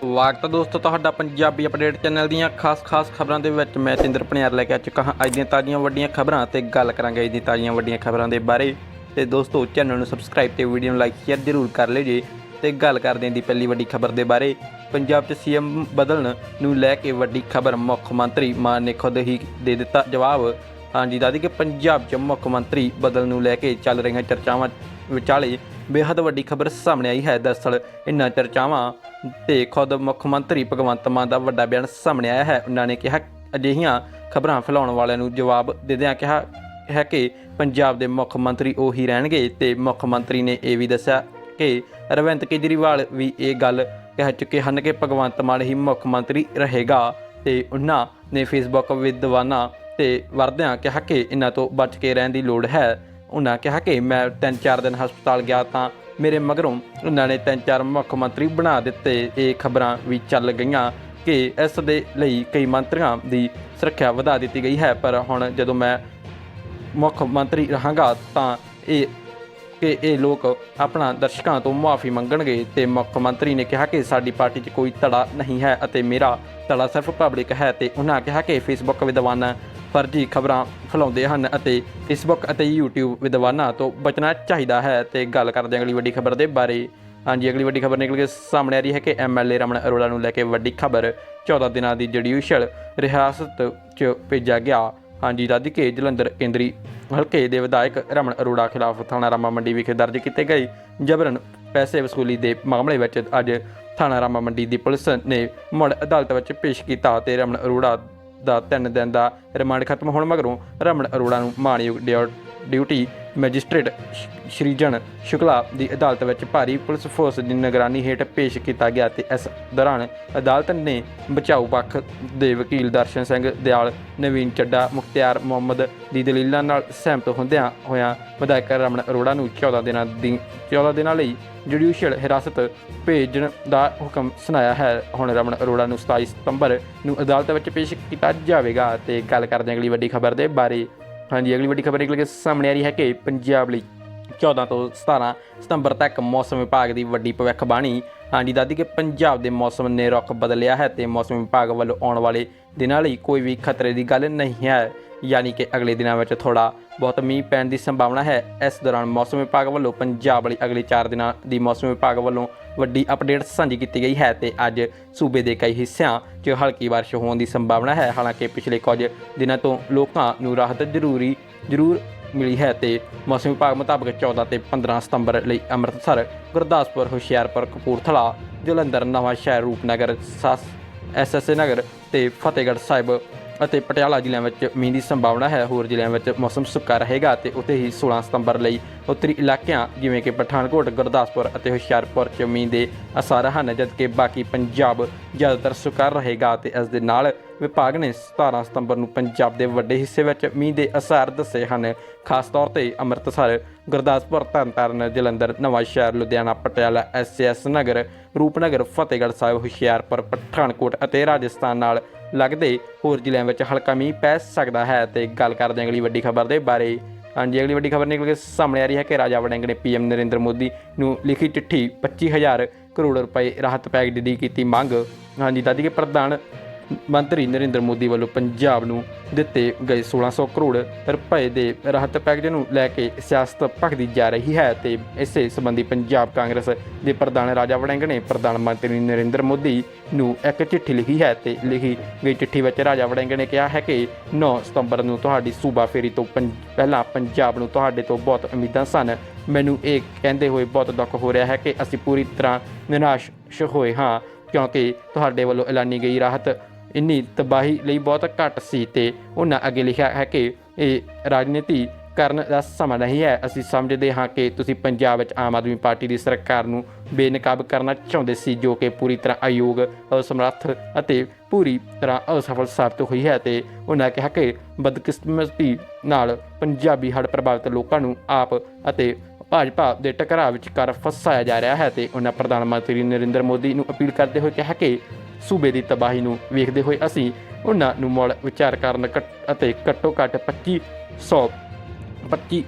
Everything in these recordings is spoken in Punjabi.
ਸਵਾਗਤ ਹੈ ਦੋਸਤੋ ਤੁਹਾਡਾ ਪੰਜਾਬੀ ਅਪਡੇਟ ਚੈਨਲ ਦੀਆਂ ਖਾਸ-ਖਾਸ ਖਬਰਾਂ ਦੇ ਵਿੱਚ। ਮੈਂ ਤਿੰਦਰ ਪਨਿਆਰ ਲੈ ਕੇ ਆ ਚੁੱਕਾ ਹਾਂ। ਅੱਜ ਦੀਆਂ ਤਾਜ਼ੀਆਂ ਵੱਡੀਆਂ ਖਬਰਾਂ ਤੇ ਗੱਲ ਕਰਾਂਗੇ ਅੱਜ ਦੀਆਂ ਤਾਜ਼ੀਆਂ ਵੱਡੀਆਂ ਖਬਰਾਂ ਦੇ ਬਾਰੇ। ਤੇ ਦੋਸਤੋ ਚੈਨਲ ਨੂੰ ਸਬਸਕ੍ਰਾਈਬ ਤੇ ਵੀਡੀਓ ਨੂੰ ਲਾਈਕ ਸ਼ੇਅਰ ਜ਼ਰੂਰ ਕਰ ਲਿਓ ਜੀ। ਤੇ ਗੱਲ ਕਰਦੇ ਹਾਂ ਦੀ ਪਹਿਲੀ ਵੱਡੀ ਖਬਰ ਦੇ ਬਾਰੇ। ਪੰਜਾਬ 'ਚ ਸੀਐਮ ਬਦਲਣ ਨੂੰ ਲੈ ਕੇ ਵੱਡੀ ਖਬਰ ਮੁੱਖ ਮੰਤਰੀ ਮਾਨ ਨੇ ਖੁਦ ਹੀ ਦੇ ਦਿੱਤਾ ਜਵਾਬ। ਹਾਂਜੀ ਦਾਦੀ ਕਿ ਪੰਜਾਬ 'ਚ ਮੁੱਖ ਮੰਤਰੀ ਬਦਲ ਨੂੰ ਲੈ ਕੇ ਚੱਲ ਰਹੀਆਂ ਚਰਚਾਵਾਂ ਵਿਚਾਲੇ ਬੇਹੱਦ ਵੱਡੀ ਖਬਰ ਸਾਹਮਣੇ ਆਈ ਹੈ। ਦਰਅਸਲ ਇਨ੍ਹਾਂ ਚਰਚਾਵਾਂ ਤੇ ਖੁਦ ਮੁੱਖ ਮੰਤਰੀ ਭਗਵੰਤ ਮਾਨ ਦਾ ਵੱਡਾ ਬਿਆਨ ਸਾਹਮਣੇ ਆਇਆ ਹੈ। ਉਹਨਾਂ ਨੇ ਕਿਹਾ ਅਜਿਹੀਆਂ ਖਬਰਾਂ ਫੈਲਾਉਣ ਵਾਲਿਆਂ ਨੂੰ ਜਵਾਬ ਦਿੰਦਿਆਂ ਕਿਹਾ ਹੈ ਕਿ ਪੰਜਾਬ ਦੇ ਮੁੱਖ ਮੰਤਰੀ ਉਹੀ ਰਹਿਣਗੇ ਤੇ ਮੁੱਖ ਮੰਤਰੀ ਨੇ ਇਹ ਵੀ ਦੱਸਿਆ ਕਿ ਅਰਵਿੰਦ ਕੇਜਰੀਵਾਲ ਵੀ ਇਹ ਗੱਲ ਕਹਿ ਚੁੱਕੇ ਹਨ ਕਿ ਭਗਵੰਤ ਮਾਨ ਹੀ ਮੁੱਖ ਮੰਤਰੀ ਰਹੇਗਾ ਤੇ ਉਹਨਾਂ ਨੇ ਫੇਸਬੁੱਕ ਵਿਦਵਾਨਾਂ ਤੇ ਵਰਦਿਆਂ ਕਿਹਾ ਕਿ ਇਹਨਾਂ ਤੋਂ ਬਚ ਕੇ ਰਹਿਣ ਦੀ ਲੋੜ ਹੈ। ਉਹਨਾਂ ਕਿਹਾ ਕਿ ਮੈਂ ਤਿੰਨ ਚਾਰ ਦਿਨ ਹਸਪਤਾਲ ਗਿਆ ਤਾਂ ਮੇਰੇ ਮਗਰੋਂ ਉਹਨਾਂ ਨੇ ਤਿੰਨ ਚਾਰ ਮੁੱਖ ਮੰਤਰੀ ਬਣਾ ਦਿੱਤੇ। ਇਹ ਖਬਰਾਂ ਵੀ ਚੱਲ ਗਈਆਂ ਕਿ ਇਸ ਦੇ ਲਈ ਕਈ ਮੰਤਰੀਆਂ ਦੀ ਸੁਰੱਖਿਆ ਵਧਾ ਦਿੱਤੀ ਗਈ ਹੈ, ਪਰ ਹੁਣ ਜਦੋਂ ਮੈਂ ਮੁੱਖ ਮੰਤਰੀ ਰਹਾਂਗਾ ਤਾਂ ਇਹ ਕਿ ਇਹ ਲੋਕ ਆਪਣਾ ਦਰਸ਼ਕਾਂ ਤੋਂ ਮੁਆਫੀ ਮੰਗਣਗੇ ਤੇ ਮੁੱਖ ਮੰਤਰੀ ਨੇ ਕਿਹਾ ਕਿ ਸਾਡੀ ਪਾਰਟੀ 'ਚ ਕੋਈ ਧੜਾ ਨਹੀਂ ਹੈ ਅਤੇ ਮੇਰਾ ਧੜਾ ਸਿਰਫ ਪਬਲਿਕ ਹੈ ਤੇ ਉਹਨਾਂ ਕਿਹਾ ਕਿ ਫੇਸਬੁੱਕ ਵਿਦਵਾਨ ਫਰਜ਼ੀ ਖਬਰਾਂ ਫੈਲਾਉਂਦੇ ਹਨ ਅਤੇ ਫੇਸਬੁੱਕ ਅਤੇ YouTube ਵਿਦਵਾਨਾਂ ਤੋਂ ਬਚਣਾ ਚਾਹੀਦਾ ਹੈ ਤੇ ਗੱਲ ਕਰਦੇ ਹਾਂ ਅਗਲੀ ਵੱਡੀ ਖਬਰ ਦੇ ਬਾਰੇ। ਹਾਂਜੀ, ਅਗਲੀ ਵੱਡੀ ਖਬਰ ਨਿਕਲ ਕੇ ਸਾਹਮਣੇ ਆ ਰਹੀ ਹੈ ਕਿ ਐਮਐਲਏ ਰਮਨ ਅਰੋੜਾ ਨੂੰ ਲੈ ਕੇ ਵੱਡੀ ਖਬਰ 14 ਦਿਨਾਂ ਦੀ ਜੁਡੀਸ਼ੀਅਲ ਰਿਹਾਸਤ 'ਚ ਭੇਜਿਆ ਗਿਆ। ਹਾਂਜੀ, ਦਾਦੀ ਕੇ ਜਲੰਧਰ ਕੇਂਦਰੀ ਹਲਕੇ ਦੇ ਵਿਧਾਇਕ ਰਮਨ ਅਰੋੜਾ ਖਿਲਾਫ ਥਾਣਾ ਰਾਮਾ ਮੰਡੀ ਵਿਖੇ ਦਰਜ ਕੀਤੇ ਗਏ ਜਬਰਨ ਪੈਸੇ ਵਸੂਲੀ ਦੇ ਮਾਮਲੇ ਵਿੱਚ ਅੱਜ ਥਾਣਾ ਰਾਮਾ ਮੰਡੀ ਦੀ ਪੁਲਿਸ ਨੇ ਮੁੜ ਅਦਾਲਤ ਵਿੱਚ ਪੇਸ਼ ਕੀਤਾ ਤੇ ਰਮਨ ਅਰੋੜਾ ਦਾ 3 ਦਿਨ ਦਾ ਰਿਮਾਂਡ ਖਤਮ ਹੋਣ ਮਗਰੋਂ ਰਮਨ ਅਰੋੜਾ ਨੂੰ ਮਾਣਯੋਗ ਡਿਓ- ਡਿਊਟੀ ਮੈਜਿਸਟ੍ਰੇਟ ਸ਼੍ਰੀਜਨ ਸ਼ੁਕਲਾ ਦੀ ਅਦਾਲਤ ਵਿੱਚ ਭਾਰੀ ਪੁਲਿਸ ਫੋਰਸ ਦੀ ਨਿਗਰਾਨੀ ਹੇਠ ਪੇਸ਼ ਕੀਤਾ ਗਿਆ ਤੇ ਇਸ ਦੌਰਾਨ ਅਦਾਲਤ ਨੇ ਬਚਾਊ ਪੱਖ ਦੇ ਵਕੀਲ ਦਰਸ਼ਨ ਸਿੰਘ ਦਿਆਲ, ਨਵੀਨ ਚੱਡਾ, ਮੁਖਤਿਆਰ ਮੁਹੰਮਦ ਦੀ ਦਲੀਲਾਂ ਨਾਲ ਸਹਿਮਤ ਹੁੰਦਿਆਂ ਹੋਇਆਂ ਵਿਧਾਇਕ ਰਮਨ ਅਰੋੜਾ ਨੂੰ 14 ਦਿਨਾਂ ਦੀ 14 ਦਿਨਾਂ ਲਈ ਜੁਡੀਸ਼ੀਅਲ ਹਿਰਾਸਤ ਭੇਜਣ ਦਾ ਹੁਕਮ ਸੁਣਾਇਆ ਹੈ। ਹੁਣ ਰਮਨ ਅਰੋੜਾ ਨੂੰ 27 ਸਤੰਬਰ ਨੂੰ ਅਦਾਲਤ ਵਿੱਚ ਪੇਸ਼ ਕੀਤਾ ਜਾਵੇਗਾ ਤੇ ਗੱਲ ਕਰਦੇ ਹਾਂ ਅਗਲੀ ਵੱਡੀ ਖਬਰ ਦੇ ਬਾਰੇ। ਹਾਂਜੀ, ਅਗਲੀ ਵੱਡੀ ਖਬਰ ਨਿਕਲ ਕੇ ਸਾਹਮਣੇ ਆ ਰਹੀ ਹੈ ਕਿ ਪੰਜਾਬ ਲਈ 14 ਤੋਂ 17 ਸਤੰਬਰ ਤੱਕ ਮੌਸਮ ਵਿਭਾਗ ਦੀ ਵੱਡੀ ਭਵਿੱਖਬਾਣੀ ਹਾਂਜੀ ਦਾਦੀ ਕਿ ਪੰਜਾਬ ਦੇ ਮੌਸਮ ਨੇ ਰੁਖ ਬਦਲਿਆ ਹੈ ਤੇ ਮੌਸਮ ਵਿਭਾਗ ਵੱਲੋਂ ਆਉਣ ਵਾਲੇ ਦਿਨਾਂ ਲਈ ਕੋਈ ਵੀ ਖਤਰੇ ਦੀ ਗੱਲ ਨਹੀਂ ਹੈ। ਯਾਨੀ ਕਿ ਅਗਲੇ ਦਿਨਾਂ ਵਿੱਚ ਥੋੜਾ ਬਹੁਤ ਮੀਂਹ ਪੈਣ ਦੀ ਸੰਭਾਵਨਾ ਹੈ। ਇਸ ਦੌਰਾਨ ਮੌਸਮ ਵਿਭਾਗ ਵੱਲੋਂ ਪੰਜਾਬ ਲਈ ਅਗਲੇ 4 ਦਿਨਾਂ ਦੀ ਮੌਸਮ ਵਿਭਾਗ ਵੱਲੋਂ ਵੱਡੀ ਅਪਡੇਟ ਸਾਂਝੀ ਕੀਤੀ ਗਈ ਹੈ ਤੇ ਅੱਜ ਸੂਬੇ ਦੇ ਕਈ ਹਿੱਸਿਆਂ 'ਚ ਹਲਕੀ ਬਾਰਿਸ਼ ਹੋਣ ਦੀ ਸੰਭਾਵਨਾ ਹੈ। ਹਾਲਾਂਕਿ ਪਿਛਲੇ ਕੁਝ ਦਿਨਾਂ ਤੋਂ ਲੋਕਾਂ ਨੂੰ ਰਾਹਤ ਜ਼ਰੂਰੀ, ਜ਼ਰੂਰ ਮਿਲੀ ਹੈ ਤੇ ਮੌਸਮ ਵਿਭਾਗ ਮੁਤਾਬਕ 14 ਤੇ 15 ਸਤੰਬਰ ਲਈ ਅੰਮ੍ਰਿਤਸਰ, ਗੁਰਦਾਸਪੁਰ, ਹੁਸ਼ਿਆਰਪੁਰ, ਕਪੂਰਥਲਾ, ਜਲੰਧਰ ਨਵਾਂ ਸ਼ਹਿਰ ਰੂਪਨਗਰ ਸਸ ਐਸਐਸਏ ਨਗਰ ਤੇ ਫਤਿਹਗੜ੍ਹ ਸਾਹਿਬ ਅਤੇ ਪਟਿਆਲਾ ਜ਼ਿਲ੍ਹਿਆਂ ਵਿੱਚ ਮੀਂਹ ਦੀ ਸੰਭਾਵਨਾ ਹੈ। ਹੋਰ ਜ਼ਿਲ੍ਹਿਆਂ ਵਿੱਚ ਮੌਸਮ ਸੁੱਕਾ ਰਹੇਗਾ ਤੇ ਉੱਥੇ ਹੀ 16 ਸਤੰਬਰ ਲਈ ਉੱਤਰੀ ਇਲਾਕਿਆਂ ਜਿਵੇਂ ਕਿ ਪਠਾਨਕੋਟ, ਗੁਰਦਾਸਪੁਰ ਅਤੇ ਹੁਸ਼ਿਆਰਪੁਰ 'ਚ ਮੀਂਹ ਦੇ ਅਸਾਰ ਹਨ, ਜਦਕਿ ਬਾਕੀ ਪੰਜਾਬ ਜ਼ਿਆਦਾਤਰ ਸੁੱਕਾ ਰਹੇਗਾ ਤੇ ਇਸ ਦੇ ਨਾਲ ਵਿਭਾਗ ਨੇ 17 ਸਤੰਬਰ ਨੂੰ ਪੰਜਾਬ ਦੇ ਵੱਡੇ ਹਿੱਸੇ ਵਿੱਚ ਮੀਂਹ ਦੇ ਅਸਾਰ ਦੱਸੇ ਹਨ। ਖਾਸ ਤੌਰ ਤੇ ਅੰਮ੍ਰਿਤਸਰ, ਗੁਰਦਾਸਪੁਰ, ਤਰਨਤਾਰਨ, ਜਲੰਧਰ ਨਵਾਂਸ਼ਹਿਰ ਲੁਧਿਆਣਾ, ਪਟਿਆਲਾ ਐਸਐਸ ਨਗਰ, ਰੂਪਨਗਰ, ਫਤਿਹਗੜ੍ਹ ਸਾਹਿਬ, ਹੁਸ਼ਿਆਰਪੁਰ, ਪਠਾਨਕੋਟ ਅਤੇ ਰਾਜਸਥਾਨ ਨਾਲ ਲੱਗਦੇ ਹੋਰ ਜ਼ਿਲ੍ਹਿਆਂ ਵਿੱਚ ਹਲਕਾ ਮੀਂਹ ਪੈ ਸਕਦਾ ਹੈ ਤੇ ਗੱਲ ਕਰਦੇ ਹਾਂ ਅਗਲੀ ਵੱਡੀ ਖਬਰ ਦੇ ਬਾਰੇ। ਹਾਂਜੀ, ਅਗਲੀ ਵੱਡੀ ਖਬਰ ਨਿਕਲ ਕੇ ਸਾਹਮਣੇ ਆ ਰਹੀ ਹੈ ਕਿ ਰਾਜਾ ਵੜਿੰਗ ਨੇ ਪੀਐਮ ਨਰਿੰਦਰ ਮੋਦੀ ਨੂੰ ਲਿਖੀ ਚਿੱਠੀ 25000 ਕਰੋੜ ਰੁਪਏ ਰਾਹਤ ਪੈਕੇਜ ਦੀ ਕੀਤੀ ਮੰਗ। ਹਾਂਜੀ ਦਾਦੀ ਕੇ ਪ੍ਰਧਾਨ ਮੰਤਰੀ ਨਰਿੰਦਰ ਮੋਦੀ ਵੱਲੋਂ ਪੰਜਾਬ ਨੂੰ ਦਿੱਤੇ ਗਏ 1600 ਕਰੋੜ ਰੁਪਏ ਦੇ ਰਾਹਤ ਪੈਕੇਜ ਨੂੰ ਲੈ ਕੇ ਸਿਆਸਤ ਭਖਦੀ ਜਾ ਰਹੀ ਹੈ ਤੇ ਇਸੇ ਸੰਬੰਧੀ ਪੰਜਾਬ ਕਾਂਗਰਸ ਦੇ ਪ੍ਰਧਾਨ ਰਾਜਾ ਵੜਿੰਗ ਨੇ ਪ੍ਰਧਾਨ ਮੰਤਰੀ ਨਰਿੰਦਰ ਮੋਦੀ ਨੂੰ ਇੱਕ ਚਿੱਠੀ ਲਿਖੀ ਹੈ ਤੇ ਲਿਖੀ ਗਈ ਚਿੱਠੀ ਵਿੱਚ ਰਾਜਾ ਵੜਿੰਗ ਨੇ ਕਿਹਾ ਹੈ ਕਿ 9 ਸਤੰਬਰ ਨੂੰ ਤੁਹਾਡੀ ਸੂਬਾ ਫੇਰੀ ਤੋਂ ਪੰ- ਪਹਿਲਾਂ ਪੰਜਾਬ ਨੂੰ ਤੁਹਾਡੇ ਤੋਂ ਬਹੁਤ ਉਮੀਦਾਂ ਸਨ। ਮੈਨੂੰ ਇਹ ਕਹਿੰਦੇ ਹੋਏ ਬਹੁਤ ਦੁੱਖ ਹੋ ਰਿਹਾ ਹੈ ਕਿ ਅਸੀਂ ਪੂਰੀ ਤਰ੍ਹਾਂ ਨਿਰਾਸ਼ ਹੋਏ ਹਾਂ, ਕਿਉਂਕਿ ਤੁਹਾਡੇ ਵੱਲੋਂ ਐਲਾਨੀ ਗਈ ਰਾਹਤ ਇੰਨੀ ਤਬਾਹੀ ਲਈ ਬਹੁਤ ਘੱਟ ਸੀ ਤੇ ਉਹਨਾਂ ਅੱਗੇ ਲਿਖਿਆ ਹੈ ਕਿ ਇਹ ਰਾਜਨੀਤੀ ਕਰਨ ਦਾ ਸਮਾਂ ਨਹੀਂ ਹੈ। ਅਸੀਂ ਸਮਝਦੇ ਹਾਂ ਕਿ ਤੁਸੀਂ ਪੰਜਾਬ ਵਿੱਚ ਆਮ ਆਦਮੀ ਪਾਰਟੀ ਦੀ ਸਰਕਾਰ ਨੂੰ ਬੇਨਕਾਬ ਕਰਨਾ ਚਾਹੁੰਦੇ ਸੀ, ਜੋ ਕਿ ਪੂਰੀ ਤਰ੍ਹਾਂ ਅਯੋਗ, ਅਸਮਰੱਥ ਅਤੇ ਪੂਰੀ ਤਰ੍ਹਾਂ ਅਸਫਲ ਸਾਬਤ ਹੋਈ ਹੈ ਤੇ ਉਹਨਾਂ ਕਿਹਾ ਕਿ ਬਦਕਿਸਮਤੀ ਨਾਲ ਪੰਜਾਬੀ ਹੜ੍ਹ ਪ੍ਰਭਾਵਿਤ ਲੋਕਾਂ ਨੂੰ ਆਪ ਅਤੇ ਭਾਜਪਾ ਦੇ ਟਕਰਾਅ ਵਿਚਕਾਰ ਫਸਾਇਆ ਜਾ ਰਿਹਾ ਹੈ ਤੇ ਉਹਨਾਂ ਪ੍ਰਧਾਨ ਮੰਤਰੀ ਨਰਿੰਦਰ ਮੋਦੀ ਨੂੰ ਅਪੀਲ ਕਰਦੇ ਹੋਏ ਕਿਹਾ ਕਿ ਸੂਬੇ ਦੀ ਤਬਾਹੀ ਨੂੰ ਵੇਖਦੇ ਹੋਏ ਅਸੀਂ ਉਹਨਾਂ ਨੂੰ ਮੁੜ ਵਿਚਾਰ ਕਰਨ ਘੱਟ- ਅਤੇ ਘੱਟੋ ਘੱਟ 2500 25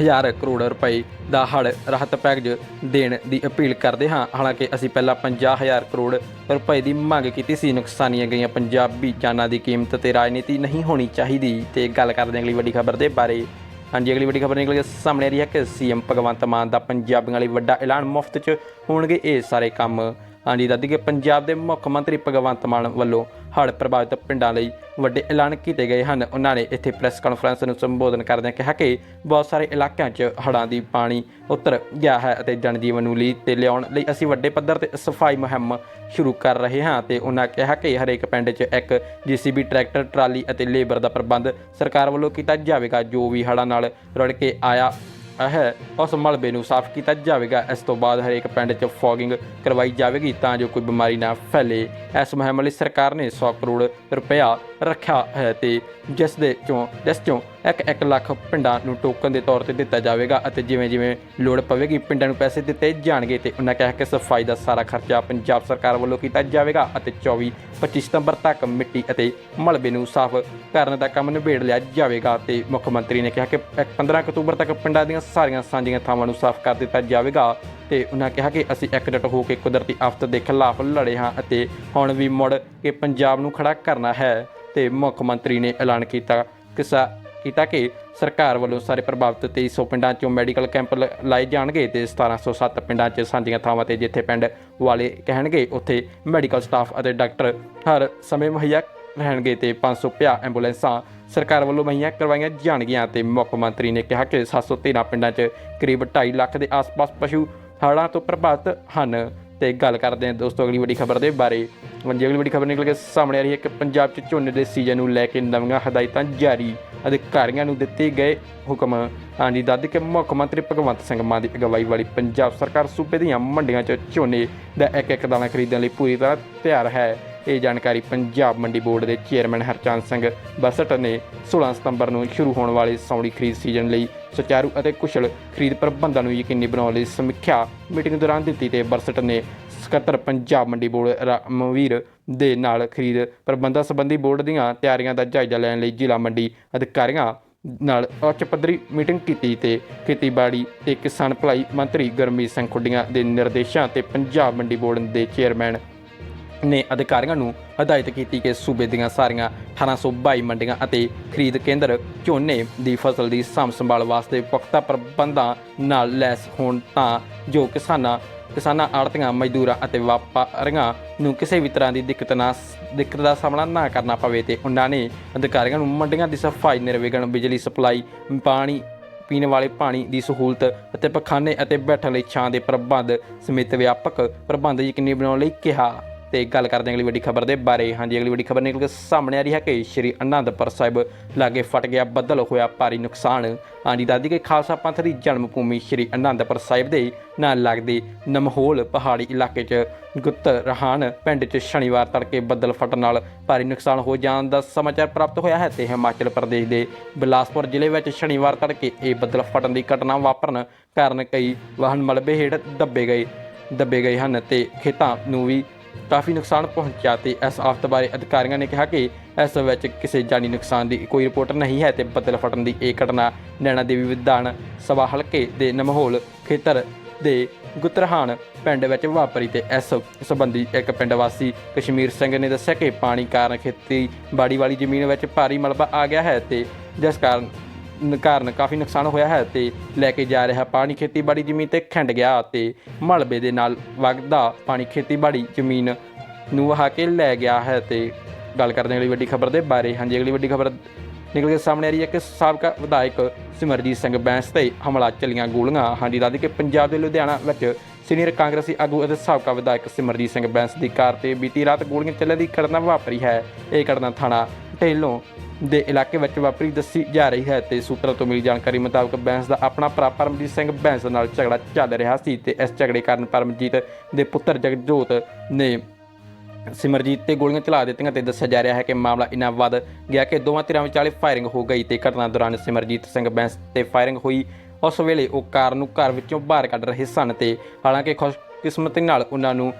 ਹਜ਼ਾਰ ਕਰੋੜ ਰੁਪਏ ਦਾ ਹੜ੍ਹ ਰਾਹਤ ਪੈਕੇਜ ਦੇਣ ਦੀ ਅਪੀਲ ਕਰਦੇ ਹਾਂ। ਹਾਲਾਂਕਿ ਅਸੀਂ ਪਹਿਲਾਂ 50000 ਕਰੋੜ ਰੁਪਏ ਦੀ ਮੰਗ ਕੀਤੀ ਸੀ। ਨੁਕਸਾਨੀਆਂ ਗਈਆਂ ਪੰਜਾਬੀ ਜਾਨਾਂ ਦੀ ਕੀਮਤ ਤੇ ਰਾਜਨੀਤੀ ਨਹੀਂ ਹੋਣੀ ਚਾਹੀਦੀ। ਤੇ ਗੱਲ ਕਰਦੇ ਹਾਂ ਅਗਲੀ ਵੱਡੀ ਖਬਰ ਦੇ ਬਾਰੇ। ਹਾਂਜੀ, ਅਗਲੀ ਵੱਡੀ ਖਬਰ ਨਿਕਲ ਕੇ ਸਾਹਮਣੇ ਆ ਰਹੀ ਹੈ ਕਿ ਸੀਐਮ ਭਗਵੰਤ ਮਾਨ ਦਾ ਪੰਜਾਬੀਆਂ ਲਈ ਵੱਡਾ ਐਲਾਨ ਮੁਫਤ 'ਚ ਹੋਣਗੇ। ਇਹ ਸਾਰੇ ਕੰਮ ਹਾਂਜੀ, ਦੱਸਦੀ ਕਿ ਪੰਜਾਬ ਦੇ ਮੁੱਖ ਮੰਤਰੀ ਭਗਵੰਤ ਮਾਨ ਵੱਲੋਂ ਹੜ੍ਹ ਪ੍ਰਭਾਵਿਤ ਪਿੰਡਾਂ ਲਈ ਵੱਡੇ ਐਲਾਨ ਕੀਤੇ ਗਏ ਹਨ। ਉਹਨਾਂ ਨੇ ਇੱਥੇ ਪ੍ਰੈਸ ਕਾਨਫਰੰਸ ਨੂੰ ਸੰਬੋਧਨ ਕਰਦਿਆਂ ਕਿਹਾ ਕਿ ਬਹੁਤ ਸਾਰੇ ਇਲਾਕਿਆਂ 'ਚ ਹੜ੍ਹਾਂ ਦੀ ਪਾਣੀ ਉਤਰ ਗਿਆ ਹੈ ਅਤੇ ਜਨਜੀਵਨ ਨੂੰ ਲੀਹ ਤੇ ਲਿਆਉਣ ਲਈ ਅਸੀਂ ਵੱਡੇ ਪੱਧਰ ਤੇ ਸਫ਼ਾਈ ਮੁਹਿੰਮ ਸ਼ੁਰੂ ਕਰ ਰਹੇ ਹਾਂ ਤੇ ਉਹਨਾਂ ਕਿਹਾ ਕਿ ਹਰੇਕ ਪਿੰਡ 'ਚ ਇੱਕ ਜੀਸੀਬੀ, ਟਰੈਕਟਰ, ਟਰਾਲੀ ਅਤੇ ਲੇਬਰ ਦਾ ਪ੍ਰਬੰਧ ਸਰਕਾਰ ਵੱਲੋਂ ਕੀਤਾ ਜਾਵੇਗਾ। ਜੋ ਵੀ ਹੜ੍ਹਾਂ ਨਾਲ ਰੁੜ ਕੇ ਆਇਆ ਹੈ। ਉਸ ਮਲਬੇ ਨੂੰ ਸਾਫ਼ ਕੀਤਾ ਜਾਵੇਗਾ। ਇਸ ਤੋਂ ਬਾਅਦ ਹਰੇਕ ਪਿੰਡ 'ਚ ਫੋਗਿੰਗ ਕਰਵਾਈ ਜਾਵੇਗੀ ਤਾਂ ਜੋ ਕੋਈ ਬਿਮਾਰੀ ਨਾ ਫੈਲੇ। ਇਸ ਮੁਹਿੰਮ ਲਈ ਸਰਕਾਰ ਨੇ 100 ਕਰੋੜ ਰੁਪਇਆ ਰੱਖਿਆ ਹੈ ਤੇ ਜਿਸ ਦੇ ਚੋਂ ਜਿਸ ਚੋਂ ਇੱਕ ਇੱਕ ਲੱਖ ਪਿੰਡਾਂ ਨੂੰ ਟੋਕਨ ਦੇ ਤੌਰ ਤੇ ਦਿੱਤਾ ਜਾਵੇਗਾ ਅਤੇ ਜਿਵੇਂ ਜਿਵੇਂ ਲੋੜ ਪਵੇਗੀ, ਪਿੰਡਾਂ ਨੂੰ ਪੈਸੇ ਦਿੱਤੇ ਜਾਣਗੇ ਤੇ ਉਹਨਾਂ ਕਿਹਾ ਕਿ ਸਫ਼ਾਈ ਦਾ ਸਾਰਾ ਖਰਚਾ ਪੰਜਾਬ ਸਰਕਾਰ ਵੱਲੋਂ ਕੀਤਾ ਜਾਵੇਗਾ ਅਤੇ 24 25 ਸਤੰਬਰ ਤੱਕ ਮਿੱਟੀ ਅਤੇ ਮਲਬੇ ਨੂੰ ਸਾਫ਼ ਕਰਨ ਦਾ ਕੰਮ ਨਿਬੇੜ ਲਿਆ ਜਾਵੇਗਾ ਤੇ ਮੁੱਖ ਮੰਤਰੀ ਨੇ ਕਿਹਾ ਕਿ ਇੱਕ 15 ਅਕਤੂਬਰ ਤੱਕ ਪਿੰਡਾਂ ਦੀਆਂ ਸਾਰੀਆਂ ਸਾਂਝੀਆਂ ਥਾਵਾਂ ਨੂੰ ਸਾਫ਼ ਕਰ ਦਿੱਤਾ ਜਾਵੇਗਾ ਤੇ ਉਹਨਾਂ ਕਿਹਾ ਕਿ ਅਸੀਂ ਇਕਜੁੱਟ ਹੋ ਕੇ ਕੁਦਰਤੀ ਆਫਤ ਦੇ ਖਿਲਾਫ ਲੜੇ ਹਾਂ ਅਤੇ ਹੁਣ ਵੀ ਮੁੜ ਕੇ ਪੰਜਾਬ ਨੂੰ ਖੜਾ ਕਰਨਾ ਹੈ। ਤੇ ਮੁੱਖ ਮੰਤਰੀ ਨੇ ਐਲਾਨ ਕੀਤਾ ਕਿ ਕੀਤਾ ਕਿ ਸਰਕਾਰ ਵੱਲੋਂ ਸਾਰੇ ਪ੍ਰਭਾਵਿਤ 2300 ਪਿੰਡਾਂ 'ਚੋਂ ਮੈਡੀਕਲ ਕੈਂਪ ਲ- ਲਾਏ ਜਾਣਗੇ ਤੇ 1707 ਪਿੰਡਾਂ 'ਚ ਸਾਂਝੀਆਂ ਥਾਵਾਂ ਤੇ ਜਿੱਥੇ ਪਿੰਡ ਵਾਲੇ ਕਹਿਣਗੇ, ਉੱਥੇ ਮੈਡੀਕਲ ਸਟਾਫ ਅਤੇ ਡਾਕਟਰ ਹਰ ਸਮੇਂ ਮੁਹੱਈਆ ਰਹਿਣਗੇ ਤੇ 550 ਐਂਬੂਲੈਂਸਾਂ ਸਰਕਾਰ ਵੱਲੋਂ ਮੁਹੱਈਆ ਕਰਵਾਈਆਂ ਜਾਣਗੀਆਂ ਤੇ ਮੁੱਖ ਮੰਤਰੀ ਨੇ ਕਿਹਾ ਕਿ 713 ਪਿੰਡਾਂ 'ਚ ਕਰੀਬ 2.5 ਲੱਖ ਦੇ ਆਸ-ਪਾਸ ਪਸ਼ੂ ਹੜ੍ਹਾਂ ਤੋਂ ਪ੍ਰਭਾਵਿਤ ਹਨ। ਤੇ ਗੱਲ ਕਰਦੇ ਹਾਂ ਦੋਸਤੋ ਅਗਲੀ ਵੱਡੀ ਖਬਰ ਦੇ ਬਾਰੇ। ਹਾਂਜੀ, ਅਗਲੀ ਵੱਡੀ ਖਬਰ ਨਿਕਲ ਕੇ ਸਾਹਮਣੇ ਆ ਰਹੀ ਹੈ ਕਿ ਪੰਜਾਬ 'ਚ ਝੋਨੇ ਦੇ ਸੀਜ਼ਨ ਨੂੰ ਲੈ ਕੇ ਨਵੀਆਂ ਹਦਾਇਤਾਂ ਜਾਰੀ। ਅਧਿਕਾਰੀਆਂ ਨੂੰ ਦਿੱਤੇ ਗਏ ਹੁਕਮ। ਹਾਂਜੀ ਦੱਦ ਕਿ ਮੁੱਖ ਮੰਤਰੀ ਭਗਵੰਤ ਸਿੰਘ ਮਾਨ ਦੀ ਅਗਵਾਈ ਵਾਲੀ ਪੰਜਾਬ ਸਰਕਾਰ ਸੂਬੇ ਦੀਆਂ ਮੰਡੀਆਂ 'ਚ ਝੋਨੇ ਦਾ ਇੱਕ ਇੱਕ ਦਾਣਾ ਖਰੀਦਣ ਲਈ ਪੂਰੀ ਤਰ੍ਹਾਂ ਤਿਆਰ ਹੈ। ਇਹ ਜਾਣਕਾਰੀ ਪੰਜਾਬ ਮੰਡੀ ਬੋਰਡ ਦੇ ਚੇਅਰਮੈਨ ਹਰਚੰਦ ਸਿੰਘ ਬਸਟ ਨੇ 16 ਸਤੰਬਰ ਨੂੰ ਸ਼ੁਰੂ ਹੋਣ ਵਾਲੇ ਸੌਣੀ ਖਰੀਦ ਸੀਜ਼ਨ ਲਈ ਸੁਚਾਰੂ ਅਤੇ ਕੁਸ਼ਲ ਖਰੀਦ ਪ੍ਰਬੰਧਾਂ ਨੂੰ ਯਕੀਨੀ ਬਣਾਉਣ ਲਈ ਸਮੀਖਿਆ ਮੀਟਿੰਗ ਦੌਰਾਨ ਦਿੱਤੀ ਤੇ ਬਰਸਟ ਨੇ ਸਕੱਤਰ ਪੰਜਾਬ ਮੰਡੀ ਬੋਰਡ ਰਾਮਵੀਰ ਦੇ ਨਾਲ ਖਰੀਦ ਪ੍ਰਬੰਧਾਂ ਸੰਬੰਧੀ ਬੋਰਡ ਦੀਆਂ ਤਿਆਰੀਆਂ ਦਾ ਜਾਇਜ਼ਾ ਲੈਣ ਲਈ ਜ਼ਿਲ੍ਹਾ ਮੰਡੀ ਅਧਿਕਾਰੀਆਂ ਨਾਲ ਉੱਚ ਪੱਧਰੀ ਮੀਟਿੰਗ ਕੀਤੀ ਤੇ ਖੇਤੀਬਾੜੀ ਤੇ ਕਿਸਾਨ ਭਲਾਈ ਮੰਤਰੀ ਗੁਰਮੀਤ ਸਿੰਘ ਖੁੱਡੀਆਂ ਦੇ ਨਿਰਦੇਸ਼ਾਂ ਤੇ ਪੰਜਾਬ ਮੰਡੀ ਬੋਰਡ ਦੇ ਚੇਅਰਮੈਨ ਨੇ ਅਧਿਕਾਰੀਆਂ ਨੂੰ ਹਦਾਇਤ ਕੀਤੀ ਕਿ ਸੂਬੇ ਦੀਆਂ ਸਾਰੀਆਂ 1822 ਮੰਡੀਆਂ ਅਤੇ ਖਰੀਦ ਕੇਂਦਰ ਝੋਨੇ ਦੀ ਫਸਲ ਦੀ ਸਾਂਭ ਸੰਭਾਲ ਵਾਸਤੇ ਪੁਖਤਾ ਪ੍ਰਬੰਧਾਂ ਨਾਲ ਲੈਸ ਹੋਣ ਤਾਂ ਜੋ ਕਿਸਾਨਾਂ ਕਿਸਾਨਾਂ ਆੜਤੀਆਂ ਮਜ਼ਦੂਰਾਂ ਅਤੇ ਵਪਾਰੀਆਂ ਨੂੰ ਕਿਸੇ ਵੀ ਤਰ੍ਹਾਂ ਦੀ ਦਿੱਕਤ ਨਾ ਦਿੱਕਤ ਦਾ ਸਾਹਮਣਾ ਨਾ ਕਰਨਾ ਪਵੇ ਤੇ ਉਹਨਾਂ ਨੇ ਅਧਿਕਾਰੀਆਂ ਨੂੰ ਮੰਡੀਆਂ ਦੀ ਸਫ਼ਾਈ ਨਿਰਵਿਘਨ, ਬਿਜਲੀ ਸਪਲਾਈ, ਪਾਣੀ, ਪੀਣ ਵਾਲੇ ਪਾਣੀ ਦੀ ਸਹੂਲਤ ਅਤੇ ਪਖਾਨੇ ਅਤੇ ਬੈਠਣ ਲਈ ਛਾਂ ਦੇ ਪ੍ਰਬੰਧ ਸਮੇਤ ਵਿਆਪਕ ਪ੍ਰਬੰਧ ਯਕੀਨੀ ਬਣਾਉਣ ਲਈ ਕਿਹਾ। ਤੇ ਗੱਲ ਕਰਦੇ ਹਾਂ ਅਗਲੀ ਵੱਡੀ ਖਬਰ ਦੇ ਬਾਰੇ। ਹਾਂਜੀ, ਅਗਲੀ ਵੱਡੀ ਖਬਰ ਨਿਕਲ ਕੇ ਸਾਹਮਣੇ ਆ ਰਹੀ ਹੈ ਕਿ ਸ਼੍ਰੀ ਅਨੰਦਪੁਰ ਸਾਹਿਬ ਲਾਗੇ ਫਟ ਗਿਆ, ਬੱਦਲ ਹੋਇਆ ਭਾਰੀ ਨੁਕਸਾਨ। ਹਾਂਜੀ, ਦੱਸਦੀ ਕਿ ਖਾਲਸਾ ਪੰਥ ਦੀ ਜਨਮ ਭੂਮੀ ਸ਼੍ਰੀ ਅਨੰਦਪੁਰ ਸਾਹਿਬ ਦੇ ਨਾਲ ਲੱਗਦੇ ਨਮਹੋਲ ਪਹਾੜੀ ਇਲਾਕੇ 'ਚ ਗੁੱਤ ਰਹਾਨ ਪਿੰਡ 'ਚ ਸ਼ਨੀਵਾਰ ਤੜਕੇ ਬੱਦਲ ਫਟਣ ਨਾਲ ਭਾਰੀ ਨੁਕਸਾਨ ਹੋ ਜਾਣ ਦਾ ਸਮਾਚਾਰ ਪ੍ਰਾਪਤ ਹੋਇਆ ਹੈ ਤੇ ਹਿਮਾਚਲ ਪ੍ਰਦੇਸ਼ ਦੇ ਬਿਲਾਸਪੁਰ ਜ਼ਿਲ੍ਹੇ ਵਿੱਚ ਸ਼ਨੀਵਾਰ ਤੜਕੇ ਇਹ ਬੱਦਲ ਫਟਣ ਦੀ ਘਟਨਾ ਵਾਪਰਨ ਕਾਰਨ ਕਈ ਵਾਹਨ ਮਲਬੇ ਹੇਠ ਦੱਬੇ ਗਏ ਦੱਬੇ ਗਏ ਹਨ ਤੇ ਖੇਤਾਂ ਨੂੰ ਵੀ ਕਾਫੀ ਨੁਕਸਾਨ ਪਹੁੰਚਿਆ ਤੇ ਇਸ ਆਫਤ ਬਾਰੇ ਅਧਿਕਾਰੀਆਂ ਨੇ ਕਿਹਾ ਕਿ ਇਸ ਵਿੱਚ ਕਿਸੇ ਜਾਨੀ ਨੁਕਸਾਨ ਦੀ ਕੋਈ ਰਿਪੋਰਟ ਨਹੀਂ ਹੈ ਤੇ ਬੱਦਲ ਫਟਣ ਦੀ ਇਹ ਘਟਨਾ ਨੈਣਾ ਦੇਵੀ ਵਿਧਾਨ ਸਭਾ ਹਲਕੇ ਦੇ ਨਮਹੋਲ ਖੇਤਰ ਦੇ ਗੁਤਰਹਾਨ ਪਿੰਡ ਵਿੱਚ ਵਾਪਰੀ ਤੇ ਇਸ ਸੰਬੰਧੀ ਇੱਕ ਪਿੰਡ ਵਾਸੀ ਕਸ਼ਮੀਰ ਸਿੰਘ ਨੇ ਦੱਸਿਆ ਕਿ ਪਾਣੀ ਕਾਰਨ ਖੇਤੀ ਬਾੜੀ ਵਾਲੀ ਜ਼ਮੀਨ ਵਿੱਚ ਭਾਰੀ ਮਲਬਾ ਆ ਗਿਆ ਹੈ ਤੇ ਜਿਸ ਕਾਰਨ ਕਾਰਨ ਕਾਫੀ ਨੁਕਸਾਨ ਹੋਇਆ ਹੈ ਤੇ ਲੈ ਕੇ ਜਾ ਰਿਹਾ ਪਾਣੀ ਖੇਤੀਬਾੜੀ ਜ਼ਮੀਨ ਤੇ ਖਿੰਡ ਗਿਆ ਤੇ ਮਲਬੇ ਦੇ ਨਾਲ ਵਗਦਾ ਪਾਣੀ ਖੇਤੀਬਾੜੀ ਜ਼ਮੀਨ ਨੂੰ ਵਹਾ ਕੇ ਲੈ ਗਿਆ ਹੈ ਤੇ ਗੱਲ ਕਰਦੇ ਹਾਂ ਅਗਲੀ ਵੱਡੀ ਖਬਰ ਦੇ ਬਾਰੇ। ਹਾਂਜੀ, ਅਗਲੀ ਵੱਡੀ ਖਬਰ ਨਿਕਲ ਕੇ ਸਾਹਮਣੇ ਆ ਰਹੀ ਹੈ ਕਿ ਸਾਬਕਾ ਵਿਧਾਇਕ ਸਿਮਰਜੀਤ ਸਿੰਘ ਬੈਂਸ ਤੇ ਹਮਲਾ ਚੱਲੀਆਂ ਗੋਲੀਆਂ। ਹਾਂਜੀ ਦੱਸਦੀ ਕਿ ਪੰਜਾਬ ਦੇ ਲੁਧਿਆਣਾ ਵਿੱਚ ਸੀਨੀਅਰ ਕਾਂਗਰਸੀ ਆਗੂ ਅਤੇ ਸਾਬਕਾ ਵਿਧਾਇਕ ਸਿਮਰਜੀਤ ਸਿੰਘ ਬੈਂਸ ਦੀ ਕਾਰ ਤੇ ਬੀਤੀ ਰਾਤ ਗੋਲੀਆਂ ਚੱਲਣ ਦੀ ਘਟਨਾ ਵਾਪਰੀ ਹੈ। ਇਹ ਘਟਨਾ ਥਾਣਾ ਢੇਲੋਂ ਦੇ ਇਲਾਕੇ ਵਿੱਚ ਵਾਪਰੀ ਦੱਸੀ ਜਾ ਰਹੀ ਹੈ ਤੇ ਸੂਤਰਾਂ ਤੋਂ ਮਿਲੀ ਜਾਣਕਾਰੀ ਮੁਤਾਬਕ ਬੈਂਸ ਦਾ ਆਪਣਾ ਭਰਾ ਪਰਮਜੀਤ ਸਿੰਘ ਬੈਂਸ ਨਾਲ ਝਗੜਾ ਚੱਲ ਰਿਹਾ ਸੀ ਤੇ ਇਸ ਝਗੜੇ ਕਾਰਨ ਪਰਮਜੀਤ ਦੇ ਪੁੱਤਰ ਜਗਜੋਤ ਨੇ ਸਿਮਰਜੀਤ ਤੇ ਗੋਲੀਆਂ ਚਲਾ ਦਿੱਤੀਆਂ ਤੇ ਦੱਸਿਆ ਜਾ ਰਿਹਾ ਹੈ ਕਿ ਮਾਮਲਾ ਇੰਨਾ ਵੱਧ ਗਿਆ ਕਿ ਦੋਵਾਂ ਧਿਰਾਂ ਵਿਚਾਲੇ ਫਾਇਰਿੰਗ ਹੋ ਗਈ ਤੇ ਘਟਨਾ ਦੌਰਾਨ ਸਿਮਰਜੀਤ ਸਿੰਘ ਬੈਂਸ ਤੇ ਫਾਇਰਿੰਗ ਹੋਈ। ਉਸ ਵੇਲੇ ਉਹ ਕਾਰ ਨੂੰ ਘਰ ਵਿੱਚੋਂ ਬਾਹਰ ਕੱਢ ਰਹੇ ਸਨ ਤੇ ਹਾਲਾਂਕਿ ਖੁਸ਼ਕਿਸਮਤੀ ਨਾਲ ਉਹਨਾਂ ਨੂੰ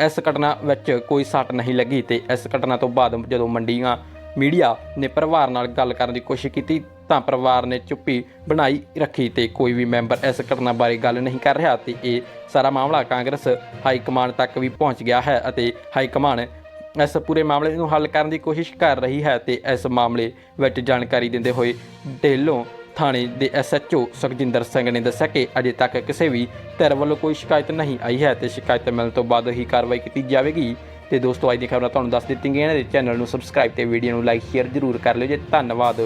ਇਸ ਘਟਨਾ ਵਿੱਚ ਕੋਈ ਸੱਟ ਨਹੀਂ ਲੱਗੀ ਤੇ ਇਸ ਘਟਨਾ ਤੋਂ ਬਾਅਦ ਜਦੋਂ ਮੰਡੀਆਂ ਮੀਡੀਆ ਨੇ ਪਰਿਵਾਰ ਨਾਲ ਗੱਲ ਕਰਨ ਦੀ ਕੋਸ਼ਿਸ਼ ਕੀਤੀ ਤਾਂ ਪਰਿਵਾਰ ਨੇ ਚੁੱਪੀ ਬਣਾਈ ਰੱਖੀ ਤੇ ਕੋਈ ਵੀ ਮੈਂਬਰ ਇਸ ਘਟਨਾ ਬਾਰੇ ਗੱਲ ਨਹੀਂ ਕਰ ਰਿਹਾ ਤੇ ਇਹ ਸਾਰਾ ਮਾਮਲਾ ਕਾਂਗਰਸ ਹਾਈ ਕਮਾਂਡ ਤੱਕ ਵੀ ਪਹੁੰਚ ਗਿਆ ਹੈ ਅਤੇ ਹਾਈ ਕਮਾਂਡ ਇਸ ਪੂਰੇ ਮਾਮਲੇ ਨੂੰ ਹੱਲ ਕਰਨ ਦੀ ਕੋਸ਼ਿਸ਼ ਕਰ ਰਹੀ ਹੈ ਤੇ ਇਸ ਮਾਮਲੇ ਵਿੱਚ ਜਾਣਕਾਰੀ ਦਿੰਦੇ ਹੋਏ ਢੇਲੋਂ ਥਾਣੇ ਦੇ ਐਸਐਚਓ ਸੁਖਜਿੰਦਰ ਸਿੰਘ ਨੇ ਦੱਸਿਆ ਕਿ ਅਜੇ ਤੱਕ ਕਿਸੇ ਵੀ ਧਿਰ ਵੱਲੋਂ ਕੋਈ ਸ਼ਿਕਾਇਤ ਨਹੀਂ ਆਈ ਹੈ ਤੇ ਸ਼ਿਕਾਇਤ ਮਿਲਣ ਤੋਂ ਬਾਅਦ ਹੀ ਕਾਰਵਾਈ ਕੀਤੀ ਜਾਵੇਗੀ। ਤੇ ਦੋਸਤੋ, ਅੱਜ ਦੀ ਖਬਰਾਂ ਤੁਹਾਨੂੰ ਦੱਸ ਦਿੱਤੀਆਂ ਗਈਆਂ ਨੇ ਚੈਨਲ ਨੂੰ ਸਬਸਕ੍ਰਾਈਬ ਤੇ ਵੀਡੀਓ ਨੂੰ ਲਾਈਕ ਸ਼ੇਅਰ ਜ਼ਰੂਰ ਕਰ ਲਿਓ ਜੀ। ਧੰਨਵਾਦ।